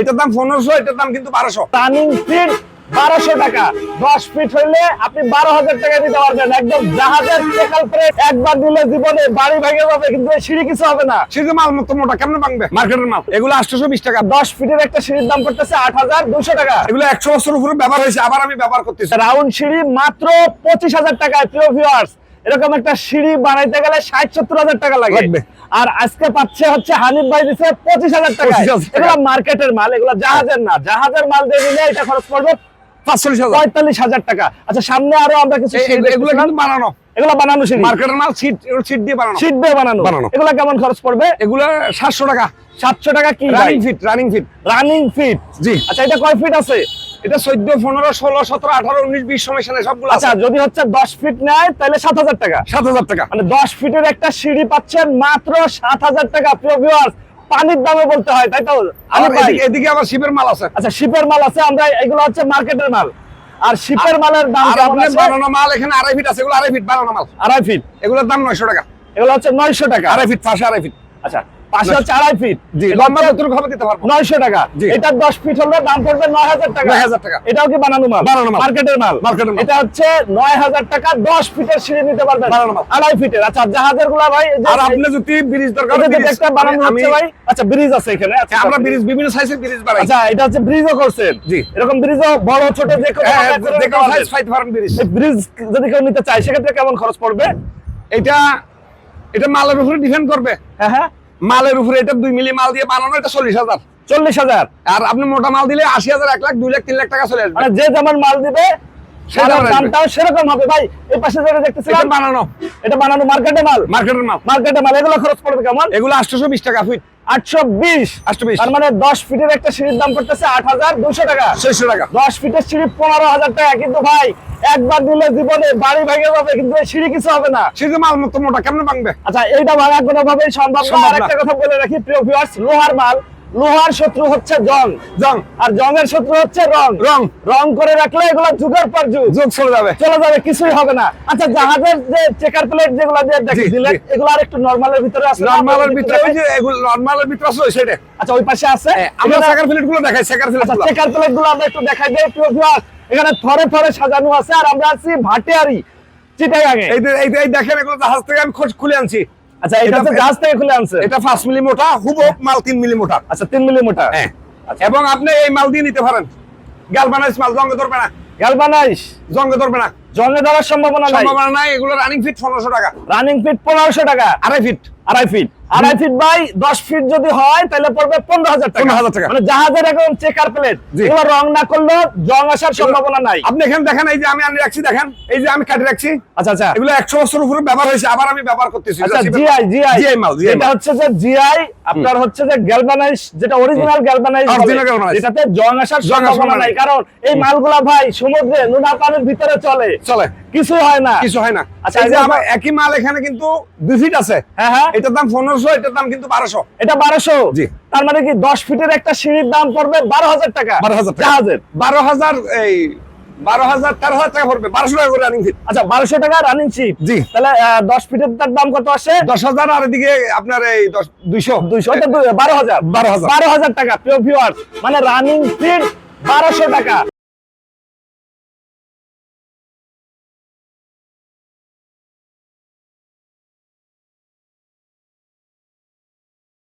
এটার দাম পনেরোশো এটার দাম কিন্তু বারোশো। রানিং ফিট বারোশো টাকা। দশ ফিট হইলে আপনি বারো হাজার টাকা দিতে পারবেন। একদম জাহাজের টেকাল করে একবার দিলে জীবনে বাড়ি ভেঙে যাবে কিন্তু সিঁড়ি কিছু হবে না। সেটা মাল মতো মোটা কেমন ভাঙবে? মার্কেটের মাল। এগুলো আটশোশো বিশ টাকা। দশ ফিটের একটা সিঁড়ির দাম করতেছে আট হাজার দুশো টাকা। এগুলো একশো বছর উপরে ব্যবহার হয়েছে আবার আমি ব্যবহার করতেছি। রাউন্ড সিঁড়ি মাত্র পঁচিশ হাজার টাকায় প্রিয় ভিউয়ার্স এরকম একটা সিঁড়ি বানাইতে গেলে ষাট সত্তর হাজার টাকা লাগে। লাগবে। আর আজকে পাচ্ছে হচ্ছে হানিফ ভাই দিচ্ছে পঁচিশ হাজার টাকা এগুলো মার্কেটের মাল এগুলো জাহাজের না। জাহাজের মাল দিয়ে নিলে এটা খরচ পড়বে পঁয়তাল্লিশ হাজার। টাকা। আচ্ছা সামনে আরও আমরা কিছু এই- সিঁড়ি এগুলো কিন্তু বানানো। এগুলো বানানো সিঁড়ি মার্কেটের মাল সিট সিট দিয়ে বানানো। সিট দিয়ে বানানো। বানানো। এগুলো কেমন খরচ পড়বে? এগুলো সাতশো টাকা। সাতশো টাকা কি running feet running feet running feet জি। আচ্ছা এটা কয় ফিট আছে? এটা চোদ্দ পনেরো ষোলো সতেরো আঠারো উনিশ বিশ সময় সবগুলো আচ্ছা যদি হচ্ছে দশ ফিট নেয় তাহলে সাত হাজার টাকা। সাত হাজার টাকা। মানে দশ ফিটের একটা সিঁড়ি পাচ্ছেন মাত্র সাত হাজার টাকা প্রিয় পানির দামে বলতে হয় তাই তো? এদিকে- আবার শিপের মাল আছে। আচ্ছা শিপের মাল আছে আমরা এগুলো হচ্ছে মার্কেটের মাল। আর শিপের মালের দাম আপনি বানানো মাল এখানে আড়াই ফিট আছে এগুলো আড়াই ফিট বানানো মাল। আড়াই ফিট এগুলোর দাম নয়শো টাকা। এগুলো হচ্ছে নয়শো টাকা। আড়াই ফিট পাশে আড়াই ফিট আচ্ছা পাশে হচ্ছে আড়াই ফিট জি লম্বা হচ্ছে যতটুকু হবে দিতে পারব। নয়শো টাকা। এটা দশ ফিট হলে দাম পড়বে নয় হাজার টাকা। 9,000 টাকা। এটাও কি বানানো মাল? বানানো মাল। মার্কেটের মাল। মার্কেটের এটা হচ্ছে নয় হাজার টাকা দশ ফিটের সিঁড়ি নিতে পারবেন। বানানো মাল। আড়াই ফিটের আচ্ছা জাহাজেরগুলা ভাই আর আপনি যদি ব্রিজ দরকার এটা হয়, যে ব্রিজ। একটা বানানো হচ্ছে ভাই আচ্ছা ব্রিজ আছে এখানে আচ্ছা, আমরা ব্রিজ বিভিন্ন সাইজের ব্রিজ বানাই। আচ্ছা এটা হচ্ছে ব্রিজও করছেন। জি। এরকম ব্রিজও বড় ছোট যে কোনো হ্যাঁ, যে কোনো সাইজ পাইতে পারেন ব্রিজ। ব্রিজ যদি কেউ নিতে চায় সেক্ষেত্রে কেমন খরচ পড়বে? এটা এটা মালের উপরে ডিপেন্ড করবে। হ্যাঁ হ্যাঁ। মালের উপরে এটা দুই মিলি মাল দিয়ে বানানো এটা চল্লিশ হাজার। চল্লিশ হাজার? আর আপনি মোটা মাল দিলে আশি হাজার এক লাখ দুই লাখ তিন লাখ টাকা চলে আসবে। মানে যে যেমন মাল দিবে। দামটাও সেরকম হবে। ভাই এই পাশে যেটা দেখতেছিলাম বানানো। এটা বানানো মার্কেটে মাল। মার্কেটের মাল। মার্কেটে মাল এগুলো খরচ পড়বে কেমন? এগুলো আটশোশো বিশ টাকা ফিট। আটশো বিশ 820 তার মানে ফিটের একটা সিঁড়ির দাম করতেছে আট হাজার দুশো টাকা। ফিটের সিঁড়ি পনেরো হাজার টাকা। কিন্তু ভাই একবার দিলে জীবনে বাড়ি যাবে কিন্তু সিঁড়ি কিছু হবে না। মাল মোটা কেমন ভাঙবে? আচ্ছা এইটা ভাঙা কোনো ভাবেই সম্ভব সম্ভব না। আরেকটা কথা বলে রাখি প্রিয় ভিউয়ার্স লোহার মাল লোহার শত্রু হচ্ছে জং। জং। আর জংয়ের শত্রু হচ্ছে রং। রং। রং করে রাখলে এগুলো যুগের পর যুগ। যোগ চলে যাবে। চলে যাবে কিছুই হবে না। আচ্ছা জাহাজের যে চেকার প্লেট যেগুলো দিয়ে দিলেন এগুলো আর একটু নরমালের ভিতরে আছে? নর্মালের ভিতরে ওই যে এগুলো নর্মালের ভিতরে আছে সাইডে। আচ্ছা ওই পাশে আছে? আমরা এখানে- সেকার ফিলেটগুলো দেখাই সেকার ফিলেট আচ্ছা চেকার প্লেটগুলো আমরা একটু দেখাই দিই প্রিয় ভিউয়ার্স এখানে থরে থরে সাজানো আছে আর আমরা আছি ভাটিয়ারি চিটাগাঙে। এই এই দেখেন এগুলো জাহাজ থেকে আমি খুলে আনছি। আচ্ছা এটা তো গাছ থেকে খুলে আনছে। এটা 5 মিলি মোটা হুবো মাল তিন মিলি মোটা আচ্ছা 3 মিলি মোটা হ্যাঁ এবং আপনি এই মাল দিয়ে নিতে পারেন। গ্যালভানাইজ মাল জঙ্গে ধরবে না। গ্যালভানাইজ জঙ্গে ধরবে না। জঙ্গে ধরার সম্ভাবনা নাই। সম্ভাবনা নাই এগুলো রানিং ফিট পনেরোশো টাকা। রানিং ফিট পনেরোশো টাকা। আড়াই ফিট আড়াই ফিট আড়াই ফিট বাই দশ ফিট যদি হয় তাহলে পড়বে পনেরো হাজার টাকা। 15,000 টাকা। মানে জাহাজের এখন চেকার প্লেট এগুলো রং না জং আসার সম্ভাবনা নাই। আপনি এখানে দেখেন এই যে আমি আনি রাখছি দেখেন এই যে আমি কাটি রাখছি। আচ্ছা আচ্ছা। এগুলো একশো বছর উপরে ব্যবহার হয়েছে আবার আমি ব্যবহার করতেছি। আচ্ছা এটা জিআই জিআই মাল, এটা হচ্ছে যে জিআই আপনার হচ্ছে যে গ্যালভানাইজ যেটা অরিজিনাল গ্যালভানাইজ এটাতে জং আসার সম্ভাবনা নাই। কারণ এই মালগুলা ভাই সমুদ্রে নোনা পানির ভিতরে চলে। চলে। কিছু হয় না। কিছু হয় না। আচ্ছা, এই যে একই মাল এখানে কিন্তু দুই ফিট আছে। হ্যাঁ হ্যাঁ। এটার দাম পনেরোশো এটার দাম কিন্তু বারোশো। এটা বারোশো? জি। তার মানে কি দশ ফিটের একটা সিঁড়ির দাম পড়বে বারো হাজার টাকা? 12,000 টাকা। জাহাজের? বারো হাজার এই বারো হাজার তেরো হাজার টাকা পড়বে। বারোশো টাকা করে রানিং ফিট আচ্ছা বারোশো টাকা রানিং চিপ জি। তাহলে দশ ফিটের তার দাম কত আসে? দশ হাজার আর এদিকে আপনার এই দুইশো। দুইশো বারো হাজার। 12,000 বারো হাজার টাকা প্রিয় মানে রানিং ফিট বারোশো টাকা।